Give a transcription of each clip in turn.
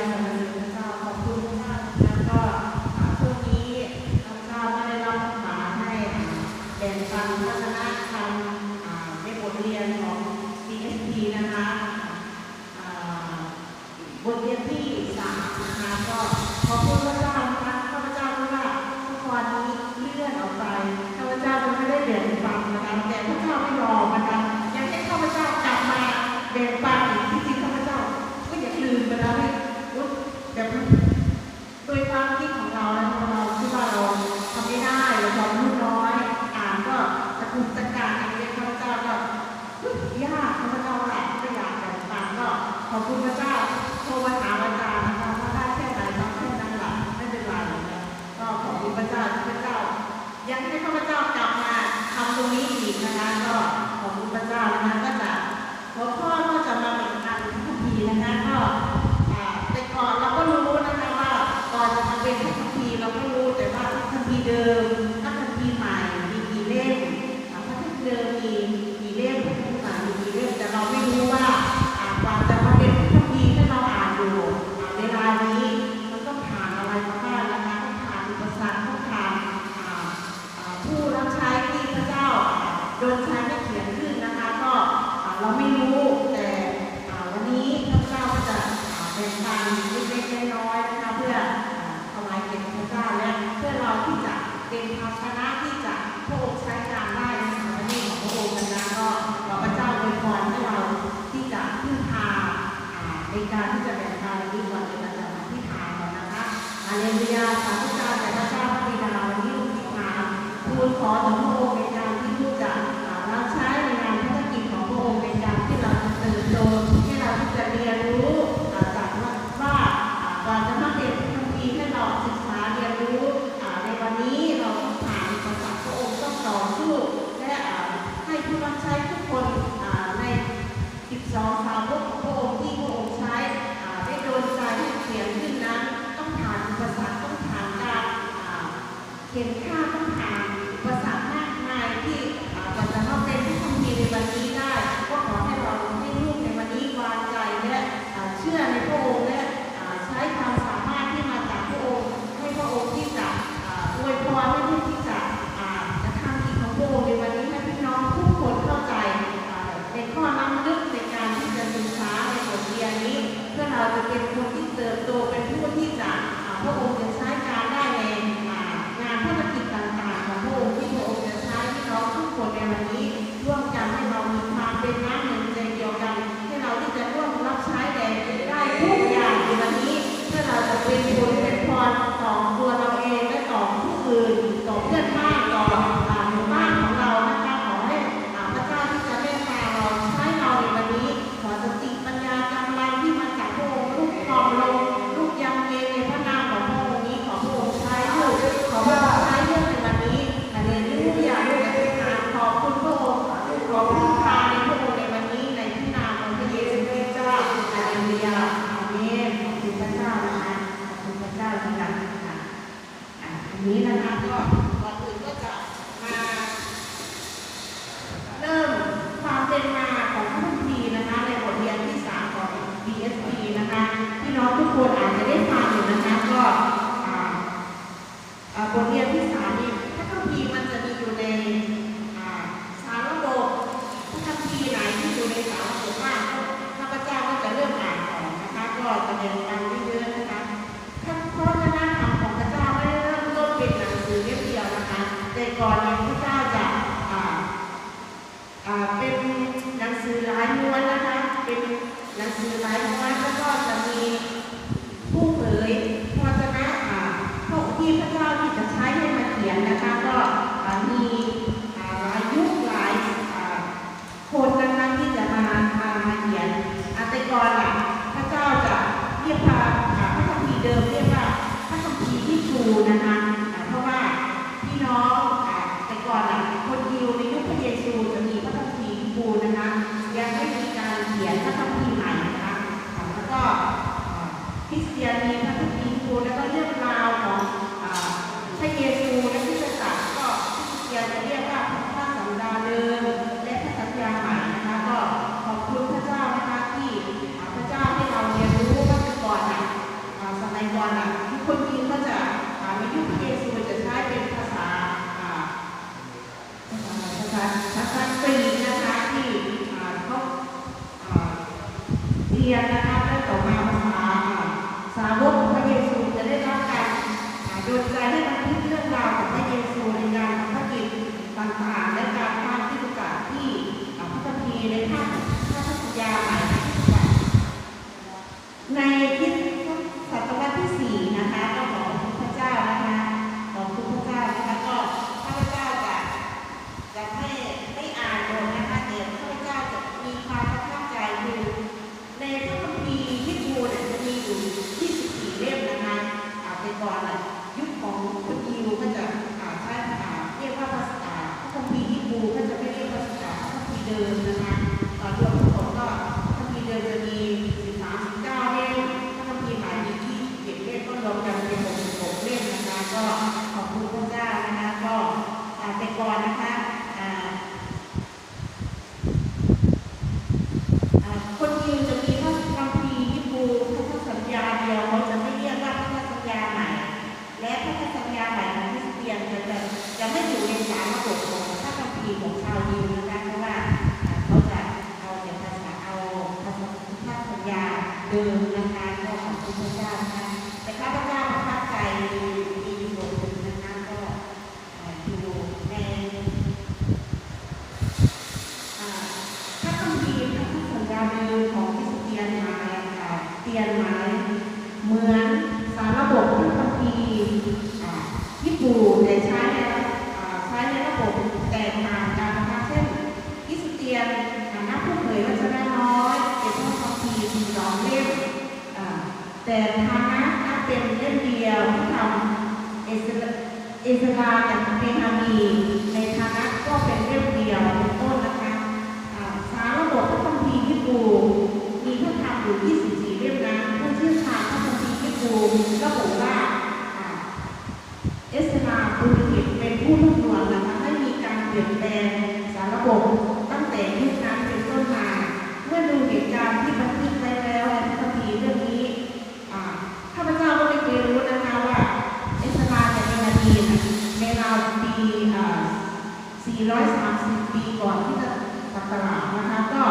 า หัว อ่า็นมาของท่านทีนะคะในบทเรียนที่ 3 ของ DSP นะคะพี่น้องทุกคนอา เดิมนะคะก็ขอบคุณพระเจ้านะคะแต่ข้าพเจ้าประทับใจมีมีอยู่บทหนึ่งนะคะก็อ่าอยู่ใน อ่าพระคัมภีร์พระสัญญาเดิมของคริสเตียนมาอ่าเตียนมาเหมือนสารระบบพระคัมภีร์อ่าญี่ปุ่นแต่ใช้ในอ่าใช้ในระบบแตกต่างกันนะคะเช่นคริสเตียนอ่านักผู้เผยพระชนะน้อยเป็นพระคัมภีร์มีสองเล่มอ่าแต่ทางนักนับเป็นเล่มเดียวที่ทำเอสรา เอสรากับเปฮามีในฐานะก็เป็นเรื่องเดียวเป็นต้นนะคะอ่าสารระบบพระคัมภีร์ฮิบรูมีพระธรรมอยู่ 24 เล่มนะผู้เชี่ยวชาญพระคัมภีร์ฮิบรูระบุว่าอ่าเอสราบุริกิตเป็นผู้รวบรวมนะคะให้มีการเป ลี่ยนแปลงสารระบบตั้งแต่ยุคนั้นเป็นต้นมา เมื่อดูเหตุการณ์ที่บันทึกไว้แล้วในพระคัมภีร์เรื่องนี้ข้าพเจ้าก็ไม่เคยรู้นะคะว่าเอสราเนี่ยเป็นอดีตในราวปี430 ปีก่อนที่จะตัตลาดนะคะก็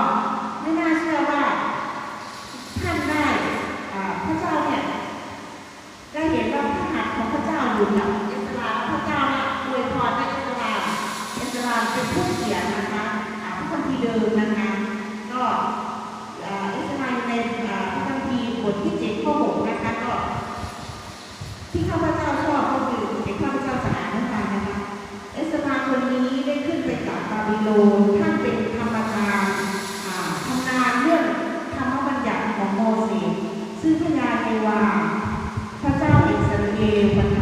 ไม่น่าเชื่อว่าท่านได้พระเจ้าเนี่ยได้เห็นว่าพระหัตถ์ของพระเจ้าอยู่กับเเป็นผู้เขียนนะคะอ่าพระคัมภีร์เดิมนะคะ ก็เอสราในอ่าพระคัมภีร์บทที่7ข้อ6นะคะก็ที่ข้าพเจ้าชอบก็คือเด็กข้าพเจ้าจะอ่านให้ฟังนะคะ เอสราคนนี้ได้ขึ้นไปจากบาบิโลนท่านเป็นธรรมจารทำงานเรื่องธรรมบัญญัติของโมเสสซึ่งพญาเนวาพระเจ้าอิสราเอล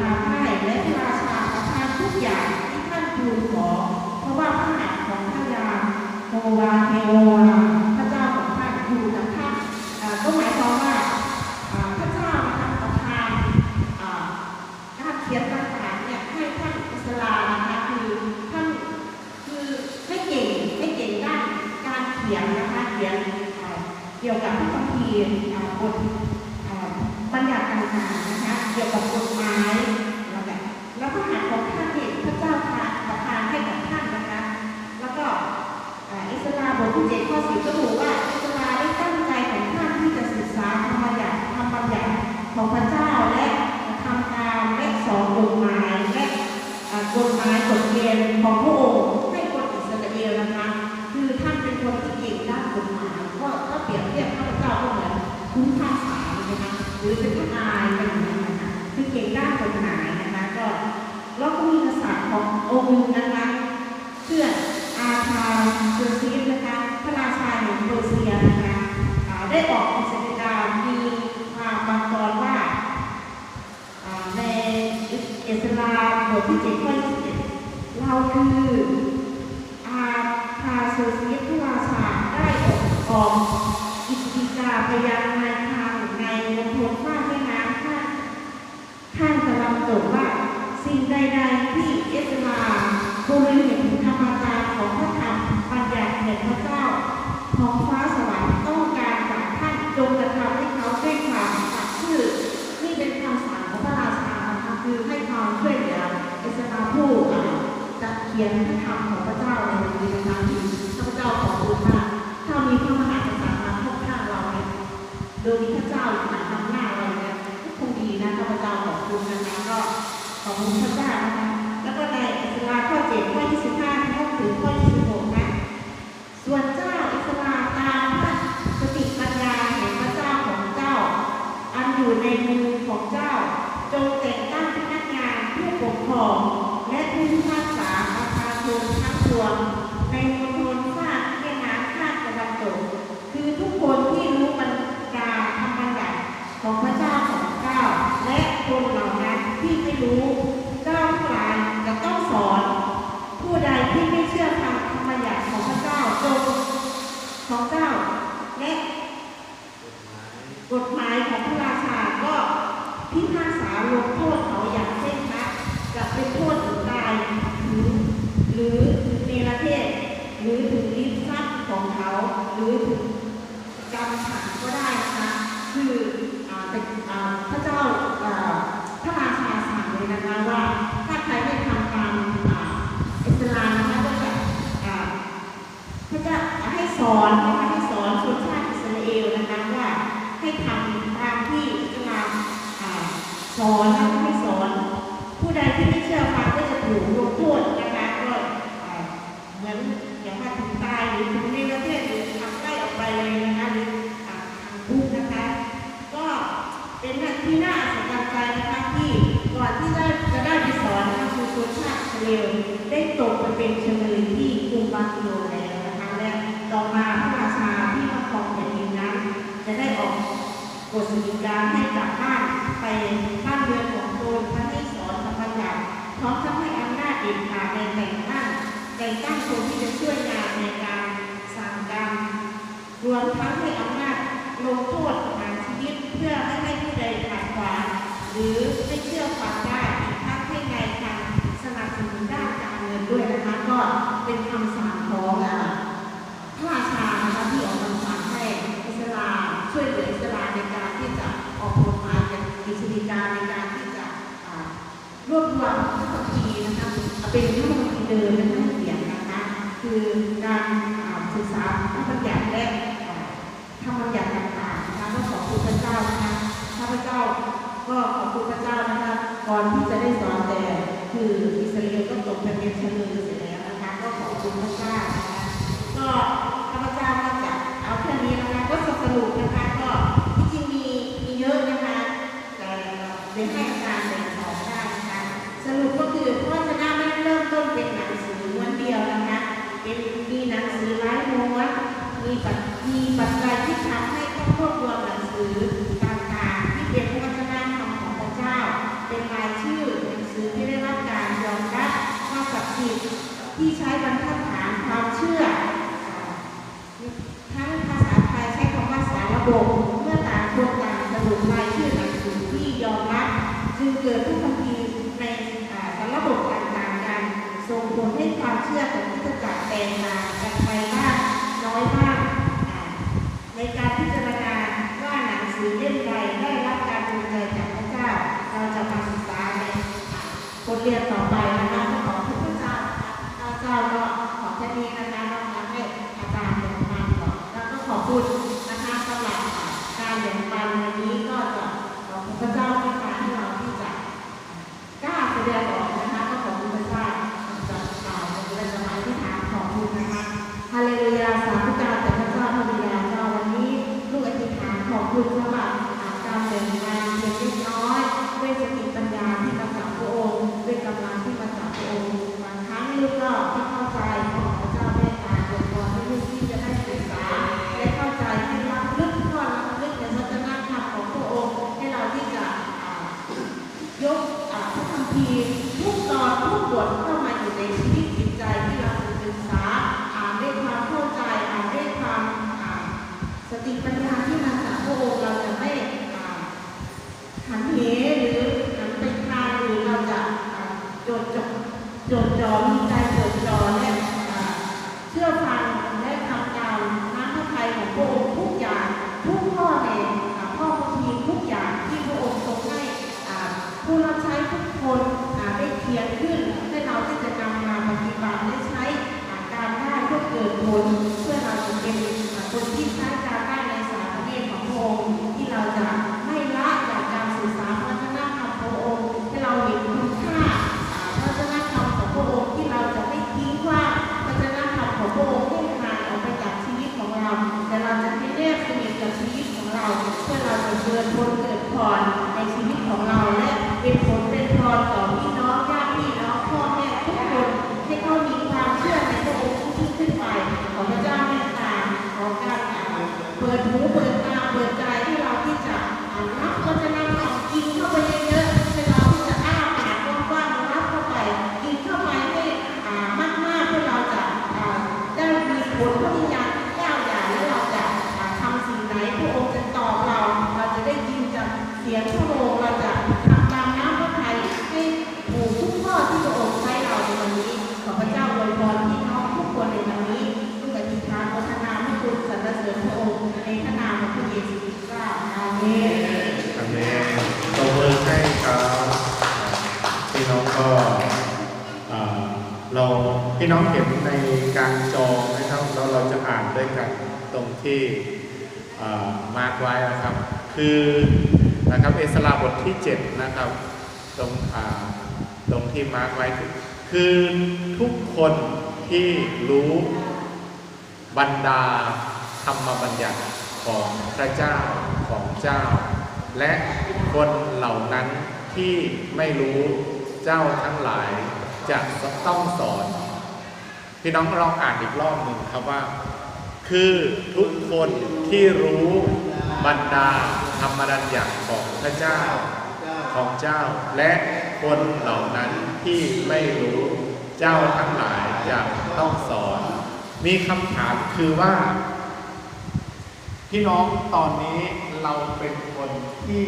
เปรียบเทียบข้าพเจ้าก็เหมือนคุ้มค่าสายนะคะหรือเป็นทนายเป็นอย่างนั้นนะคะคือเก่งด้านกฎหมายนะคะก็แล้วก็มีกษัตริย์ขององค์หนึ่งนะคะเพื่ออาชาเซอร์ซีฟนะคะพระราชาแห่งเปอร์เซียนะคะได้ออกอิสริกามีความบางตอนว่าอ่าในเอสราบทที่เจ็ดข้อยี่สิบเอ็ดเราคืออาชาเซอร์ซีฟพระราชาได้ออกออกอิส ริกาไปยังในทาในมณฑลฟ้ากแม่น้ำข้างท่านกำลังตกว่า สิ่งใดๆที่เอสราผู้รู้เห็นถึงธรรมจารของพระธรรมบัญญัติแห่งพระเจ้าของฟ้าสวรรค์ต้องการจากท่านจงกระทำให้เขาได้ความสัตย์ซื่อนี่เป็นคำสั่งของพระราชานะคะคือให้ความช่วยเหลือเอสราผู้อ่าจะเขียนพระธรรมของพระเจ้าเจ้า มีการให้กลับบ้านไปบ้านเรือนของตท่านที่สอนธรรมจักรพร้อมทั้งให้อำนาจเด็ดขาดในแต่งตั้งแต่งตั้งคนที่จะช่วยงานในการสั่งการรวมทั้งให้อำนาจลงโทษปารชีวิตเพื่อไม่ให้ผู้ใดขัดขวางหรือไม่เชื่อฟังได้อีกทั้งให้นายารสนับสนุนด้านการเงินด้วยนะคะก็เป็นคำสั่งของพระราชานะคะที่ออกคำสั่งให้อิสลามช่วยเหลือ ในการที่จะออกกฎหมายอกกิจการในการที่จะรวบรวมทั้งหมาทีนะคะเป็นทั้งมดทีเดิมและทั้งเสียงนะคะคือการศึกษาพระบัญญัติและธรรมบัญญัติต่างๆนะคะก็ขอบคุณพระเจ้านะคะข้าพเจ้าก็ขอบคุณพระเจ้านะคะก่อนที่จะได้สอนแต่คืออิสราเอลก็ตกไปเป็นเชื้อเลยเสียแล้วนะคะก็ขอบคุณพระเจ้านะคะก็ จดจอมีใจรจดจ่อและเชื่อฟัง เปิด ที่มาร์กไว้นะครับ คือนะครับเอสราบทที่7นะครับตรงตรงที่มาร์กไว้คือคือทุกคนที่รู้บรรดาธรรมบัญญัติของพระเจ้าของเจ้า และคนเหล่านั้นที่ไม่รู้เจ้าทั้งหลายจะต้องสอน พี่น้องลองอ่านอีกรอบหนึ่งครับว่า คือทุกคนที่รู้บรรดาธรรมดัญญัติของพระเจ้าของเจ้า และคนเหล่านั้นที่ไม่รู้เจ้าทั้งหลายจะต้องสอน มีคำถามคือว่า พี่น้องตอนนี้เราเป็นคนที่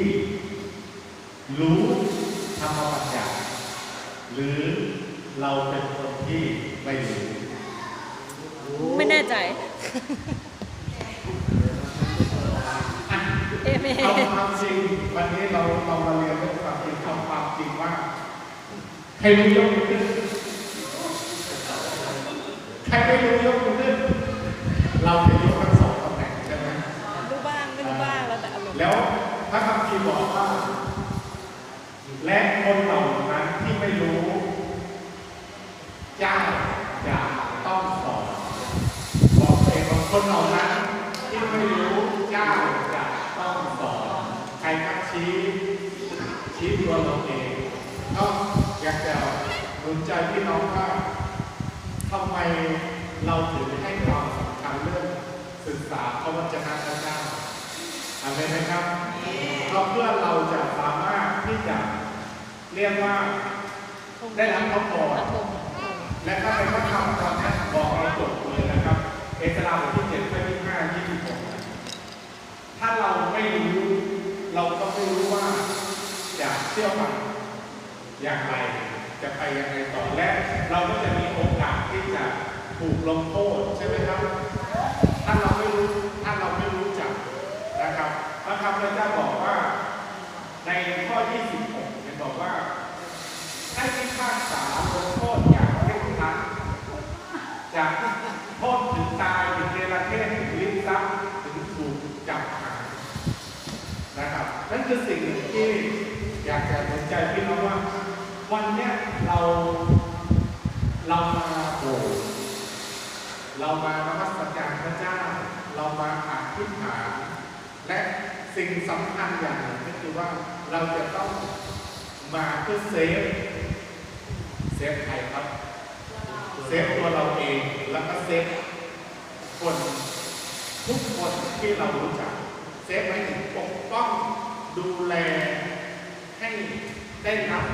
รู้ธรรมบัญญัติหรือเราเป็นคนที่ไม่รู้ ไม่แน่ใจ เอเมเอาความจริงวันนี้เราเรามาเรียนเรื่องความจริงเอาความจริงว่าใครรู้ยกมือขึ้นใครไม่รู้ยกมือขึ้นเราจะยกทั้งสองตำแหน่งใช่ไหมรู้บ้างไม่รู้บ้างแล้วแต่อารมณ์แล้วพระคัมภีร์บอกว่าและคนเหล่านั้นที่ไม่รู้เจ้าจะต้องสอนบอกเองว่า คนเหล่านั้นที่ไม่รู้เจ้าจะต้องสอนใครครับชี้ชี้ตัวเราเองก็อยากจะหนุนใจพี่น้องว่าทำไมเราถึงให้ความสำคัญเรื่องศึกษาพระวจนะพระเจ้าอาเมนไหมครับก็เพื่อเราจะสามารถที่จะเรียกว่าได้รับพระพรอมณ์และถ้าเป็นพระคำตอนนี้บอกเราจบ เลยนะครับเอสราบทที่เจ็ดข้อที่ห้ายี่สิบหกถ้าเราไม่รู้ เราก็ไม่รู้ว่าจะเชื่อฟังอย่างไร จะไปยังไงต่อและเราก็จะมีโอกาสที่จะถูกลงโทษใช่ไหมครับ ถ้าเราไม่รู้ถ้าเราไม่รู้จักนะครับพระคำพระเจ้าบอกว่าในข้อ 26เนี่ยบอกว่า ให้พิพากษาลงโทษอย่างเคร่งครัดจากโทษถึง ตายถึงเดรัจเทศถึงลิ้นทรัพย์ถึงถูกจับขังนะครับนั่นคือสิ่งที่อยากจะสนใจพี่น้องว่า วันเนี้ยเราเรามาโบสเรามานมัสการพระเจ้า เรามาอธิษฐานและสิ่งสำคัญอย่างหนึ่งก็คือว่าเราจะต้องมาเพื่อเซฟเซฟใครครับ เซฟตัวเราเองแล้วก็เซฟ คนทุกคนที่เรารู้จัก เซฟไว้ถึงปกป้องดูแลให้ได้รับ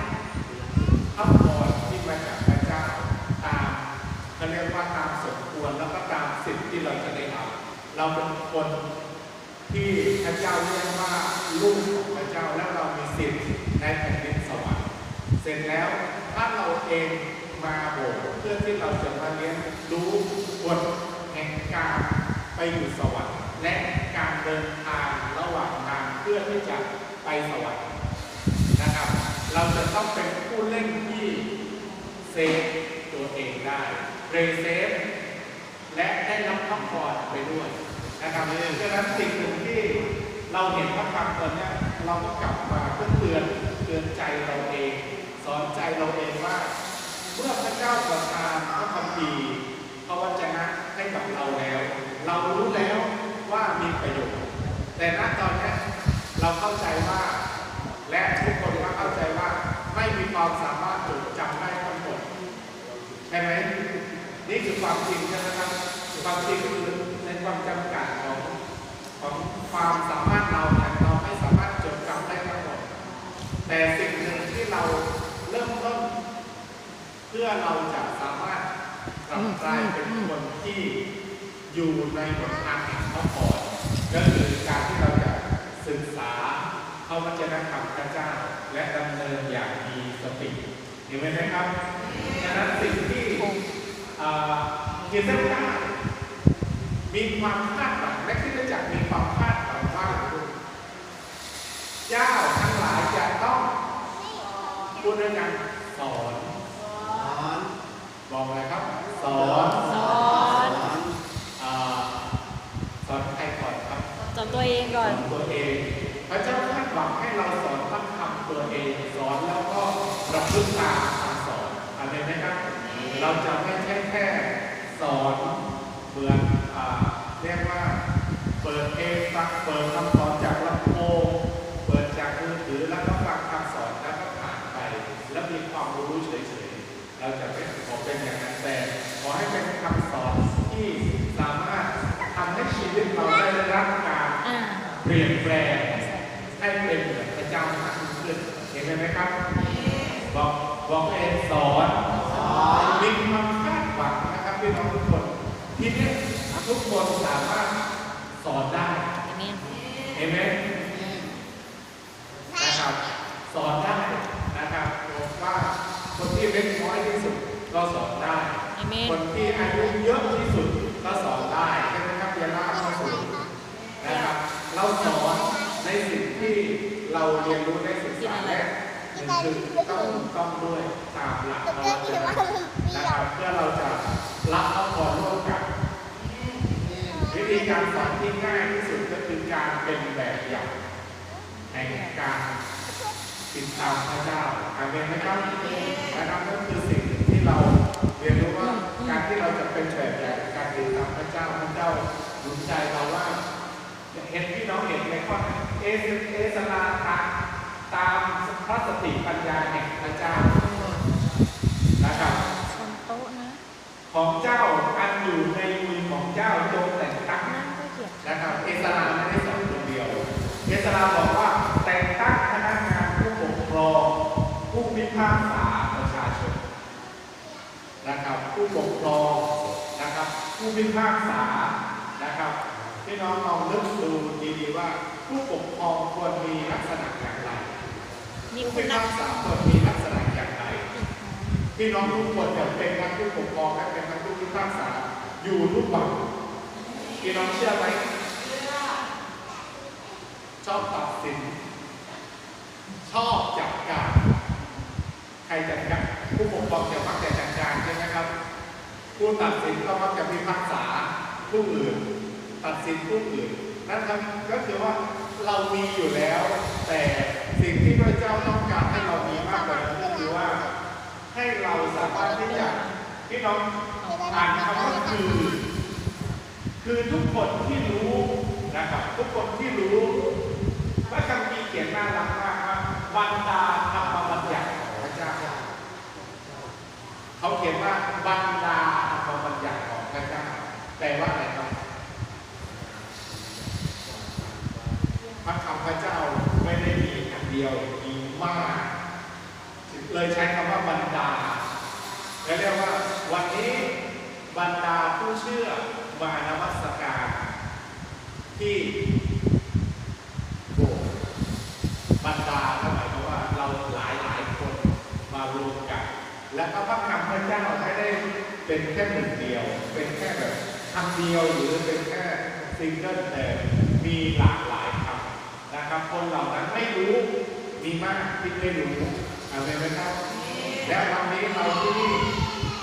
พระพรที่มาจากพระเจ้าตามเขาเรียกว่าตามสมควรแล้วก็ตามสิทธิ์ที่เราจะได้รับเราเป็นคนที่พระเจ้าเรียกว่าลูกของพระเจ้าและเรามีสิทธิ์ในแผ่นดินสวรรค์เสร็จแล้วถ้าเราเองมาโบสถ์เพื่อที่เราจะมาเรียนรู้กฎ การไปอยู่สวรรค์และการเดินทางระหว่างทางเพื่อที่จะไปสวรรค์นะครับ เราจะต้องเป็นผู้เล่นที่เซฟตัวเองได้เรเซฟและได้รับพระพรไปด้วยนะครับดังนั้นสิ่งหนึ่งที่เราเห็นพระคำตอนเนี้ยเราก็กลับมาเพื่อเตือนเตือนใจเราเอง สอนใจเราเองว่า เมื่อพระเจ้าประทานพระคัมภีร์พระวจนะ ให้กับเราแล้ว เรารู้แล้วว่ามีประโยชน์ แต่ณตอนนี้เราเข้าใจว่า และทุกคนก็เข้าใจว่าไม่มีความสามารถจดจำได้ทั้งหมดใช่ไหมนี่คือความจริงใช่ไหมครับความจริงคือในความจำกัดของของความสามารถเราเนี่ยเราไม่สามารถจดจำได้ทั้งหมด แต่สิ่งหนึ่งที่เราเริ่มต้น เพื่อเราจะสามารถ ก็คือการที่เราจะศึกษาเอาวจนะธรรมพระเจ้า และดำเนินอย่างมีสติเห็นไหมครับฉะนั้นสิ่งที่อ่าเขียนเส้นใต้มีความคาดหวังและที่ได้จักมีความคาดหวังว่าเจ้าทั้งหลายจะต้องพูดด้วยกันสอนบอกอะไรครับ สอนสอนอ่าสอนใครก่อนครับสอนตัวเองสก่ออนนตัวเอง พระเจ้าคาดหวังให้เราสอนตั้งคำตัวเอง สอนแล้วก็ประพฤติตามคำสอนอะไรไหมครับ เราจะไม่ใช่แค่สอนเหมือนอ่าเรียกว่าเปิดเพลงฟังเปิดคำสอนจากลำโพงเปิดจากมือถือแล้วก็ฟังคำสอนแล้วก็ผ่านไป แล้วมีความรู้เฉยๆ เราจะไม่ขอเป็นอย่างนั้นแต่ขอให้เป็นคำสอน ที่สามารถทำให้ชีวิตเราได้รับการอ่าเปลี่ยนแปลงให้เป็นเหมือนพระเจ้ามากขึ้นเห็นไหมครับ บอกบอกเองสอนมีความคาดหวังนะครับพี่น้องทุกคนที่นี่ทุกคนสามารถสอนได้เอเมนเห็นไหมนะครับสอนได้นะครับบอกว่าคนที่เล็กน้อยที่สุดก็สอนได้เอเมนคนที่อายุเยอะที่สุดก็สอนได้ใช่ไหมครับเยาล่าข้อสูงนะครับ เราสอนในสิ่งที่ เราเรียนรู้ได้ศึกษาและหนึ่งคือต้องต้องด้วยตามหลักพระวจะนะครับเพื่อเราจะรับเอาพรร่วมกันวิธีการสอนที่ง่ายที่สุดก็คือการเป็นแบบอย่างแห่งการติดตามพระเจ้าอาเมนไหมครับนะครับนั่นคือสิ่งที่เราเรียนรู้ว่าการที่เราจะเป็นแบบอย่างการติดตามพระเจ้าพระเจ้าหนุนใจเราว่าเห็นพี่น้องเห็นในข้อนั้น เอสเอสลาตามตามพระสติปัญญาแห่งพระเจ้านะครับชนโต๊ะนะ ของเจ้าอันอยู่ในมือของเจ้าจงแต่งตั้งนั่งก็เกียรตินะครับเอสราไม่ได้สอนคนเดียว เอสราบอกว่าแต่งตั้งคณะงานผู้ปกครองผู้พิพากษาประชาชนนะครับผู้ปกครองนะครับผู้พิพากษานะครับ พี่น้องลองนึกดูดีๆว่า ผู้ปกครองควรมีลักษณะอย่างไรมีผู้คุพิณนัพากษาควรมีลักษณะอย่างไรพี่น้องทุกคนจะเป็นทั้งผู้ปกครองและเป็นทั้งผู้พิพากษาอยู่ทุกวันพี่น้องเชื่อไหมชอบตัดสิน ชอบจัดการใครจัดการผู้ปกครองจะมักจะจัดการใช่ไหมครับ ผู้ตัดสินก็มักจะพิพากษาผู้อื่น ตัดสินผู้อื่นนั่นครับก็คือว่าเรามีอยู่แล้ว แต่สิ่งที่พระเจ้าต้องการให้เรามีมากกว่านั้นก็คือว่า ให้เราสามารถที่จะพี่น้องอ่านคำว่าคือ คือทุกคนที่รู้นะครับ ทุกคนที่รู้พระคัมภีร์เขียนน่ารักมากว่าบรรดาธรรมบัญญัติของพระเจ้าเขาเขียนว่าบรรดาธรรมบัญญัติของพระเจ้าแปลว่าอะไรครับ พระคำพระเจ้าไม่ได้มีอันเดี ยวมีมาก เลยใช้คำว่าบรรดาและเรียกว่าวันนี้บรรดาผู้เชื่อมานมัสการที่โบสถ์บรรดาก็หมายความว่าเราหลายหลายคนมารวมกัน และก็พระคำพระเจ้าไม่ได้เป็นแค่หนึ่งเดียว เป็นแค่แบบคำเดียวหรือเป็นแค่ซิงเกิลแต่มีหลากหลายคำนะครับ คนเหล่านั้นไม่รู้ มีมากที่ไม่รู้อาไหมครับ และวันนี้เราที่นี่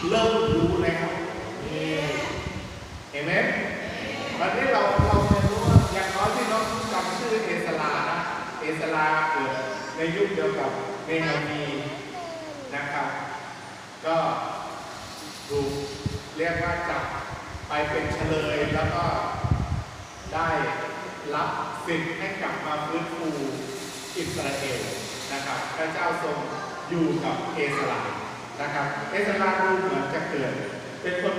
เริ่มรู้แล้วเห็นไหมวันนี้เราเราเรียนรู้ว่าอย่างน้อยที่น้องจำชื่อเอสลานะเอสลาเกิดในยุคเดียวกับเนามีนะครับ ก็ถูกเรียกว่าจับไปเป็นเฉลยแล้วก็ได้รับสิทธิ์ให้กลับมาฟื้นฟู อิสราเอลนะครับพระเจ้าทรงอยู่กับเอสรานะครับเอสราดูเหมือนจะเกิด เป็นคน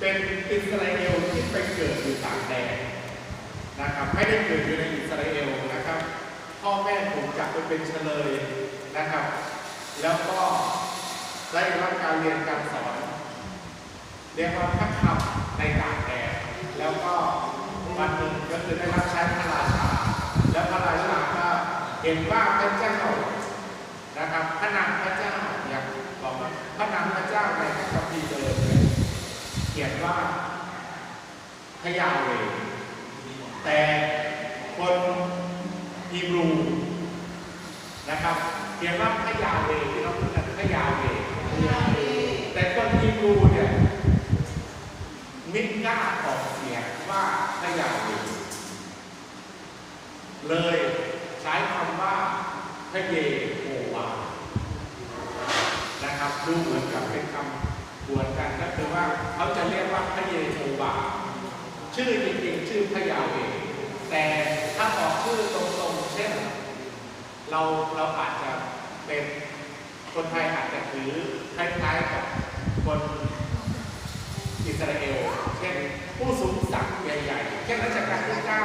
เป็นอิสราเอลที่ไปเกิดอยู่ต่างแดนนะครับไม่ได้เกิดอยู่ในอิสราเอลนะครับพ่อแม่ผมจับไปเป็นเฉลยนะครับ แล้วก็ได้รับการเรียนการสอนเรียกว่าพระขับในกางแดดแล้วก็วันหนึ่งก็คือได้รับใช้พระราชา แล้วพระราชาก็เห็นว่าพระเจ้านะครับพระนามพระเจ้าอยากบอกว่าพระนามพระเจ้าในพระคัมภีร์เดิมเนี่ยเขียนว่าพระยาเวแต่คนฮีบรูนะครับเขียนว่าพระยาเวที่เราพูดกันพระยาเวแต่คนฮีบรูเนี่ยไม่กล้าออกเสียงว่าพระยาเวเลย ช้คำว่าพระเยโฮวาห์นะครับดูเหมือนกับเป็นคำบวนกันก็คือว่าเขาจะเรียกว่าพระเยโฮวาห์ชื่อจริงๆชื่อพระยาเวแต่ถ้าออกชื่อตรงๆเช่น เราเราอาจจะเป็นคนไทยอาจจะถือคล้ายๆกับคนอิสราเอล เช่นผู้สูงศักดิ์ใหญ่ๆเช่นรัชกาลที่เก้า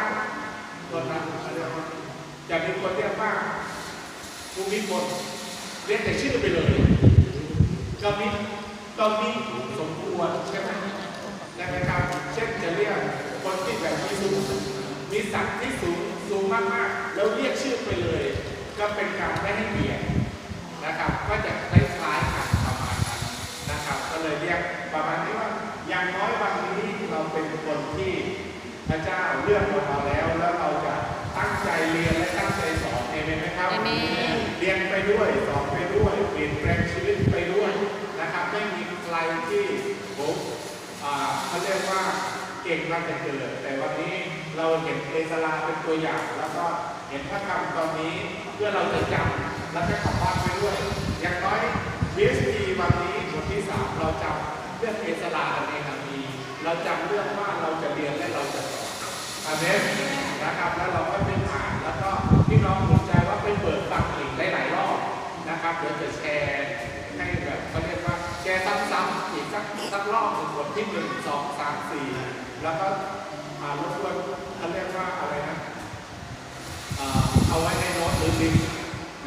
ตัวนั้น จะมีคนเรียกว่าภูมิพลเรียกแต่ชื่อไปเลยก็มีก็มีสมควรใช่ไหมใช่ไหมครับเช่นจะเรียกคนที่แบบมีสูงมีศักดิ์ที่สูงสูงมากๆ แล้วเรียกชื่อไปเลย ก็เป็นการไม่ให้เกียรตินะครับ ก็จะคล้ายๆกันประมาณนั้นนะครับ ก็เลยเรียกประมาณนี้ว่าอย่างน้อยวันนี้เราเป็นคนที่พระเจ้าเลือกเราแล้วแล้วเราจะตั้งใจเรียน และตั้งใจสอนเอเมนไหมครับอาเมนเรียนไปด้วยสอนไปด้วยเปลี่ยนแปลงชีวิตไปด้วยนะครับไม่มีใครที่ผมอ่าเขาเรียกว่าเก่งมาแต่เกิดแต่วันนี้เราเห็นเอสลาเป็นตัวอย่าง แล้วก็เห็นพระคำตอนนี้เพื่อเราจะจำและจะกลับบ้านไปด้วย อย่างน้อย BSP วันนี้บทที่สามเราจำเรื่องเอสลาในคำนี้เราจำเรื่องว่าเราจะเรียนและเราจะสอนอาเมนนะครับแล้วเราก็ไปอ่านแล้วก็พี่น้อง เดี๋ยวจะแชร์ให้แบบเขาเรียกว่าแชร์ซ้ำๆอีกสักสักรอบหนึ่งบทที่หนึ่งสองสามสี่แล้วก็อ่ารบกวนเขาเรียกว่าอะไรนะเอาไว้ในโน้ตหรือลิงก์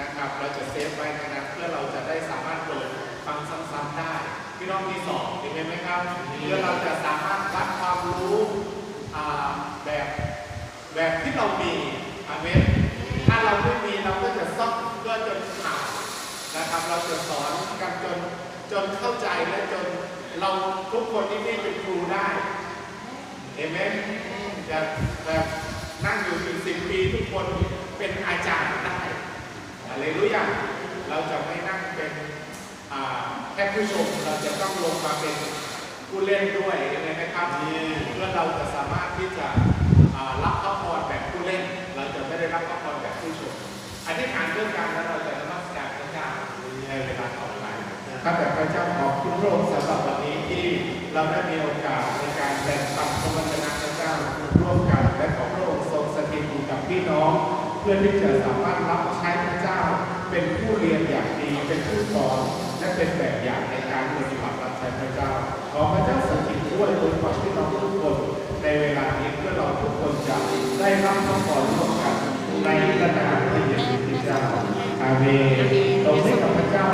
นะครับ เราจะเซฟไว้ในนั้นเพื่อเราจะได้สามารถเปิดฟังซ้ำๆได้พี่น้องมีสอบเห็นไหมครับเพื่อเราจะสามารถรับความรู้แบบแบบที่เรามีอเมนถ้าเราไม่มีเราก็จะซ่อมเพื่อจนขาด นะครับ เราจะสอนกันจนจนเข้าใจและจนเราทุกคนที่นี่เป็นครูได้เอเมนจะแบบนั่งอยู่ถึงสิบปีทุกคนเป็นอาจารย์ได้อะไรรู้อยังเราจะไม่นั่งเป็นแค่ผู้ชมเราจะต้องลงมาเป็นผู้เล่นด้วยใช่ไหมครับเพื่อเราจะสามารถที่จะรับพระพรแบบผู้เล่น เราจะไม่ได้รับพระพรแบบผู้ชมอธิษฐานเรื่องการแล้วเรา ข้าแต่พระเจ้าขอบคุณพระองค์สำหรับวันนี้ที่เราได้มีโอกาสในการแบ่งปันพระวจนะพระเจ้าร่วมกันและขอพระองค์ทรงสถิตอยู่กับพี่น้อง เพื่อที่จะสามารถรับใช้พระเจ้า เป็นผู้เรียนอย่างดีเป็นผู้สอนและเป็นแบบอย่างในการปฏิบัติรับใช้พระเจ้าขอพระเจ้าสถิตด้วยบนความพี่น้องทุกคนในเวลานี้เพื่อเราทุกคนจะได้รับพระพรร่วมกันในพระนามพระเยซูคริสต์เจ้าอาเมนตรงนี้กับพระเจ้า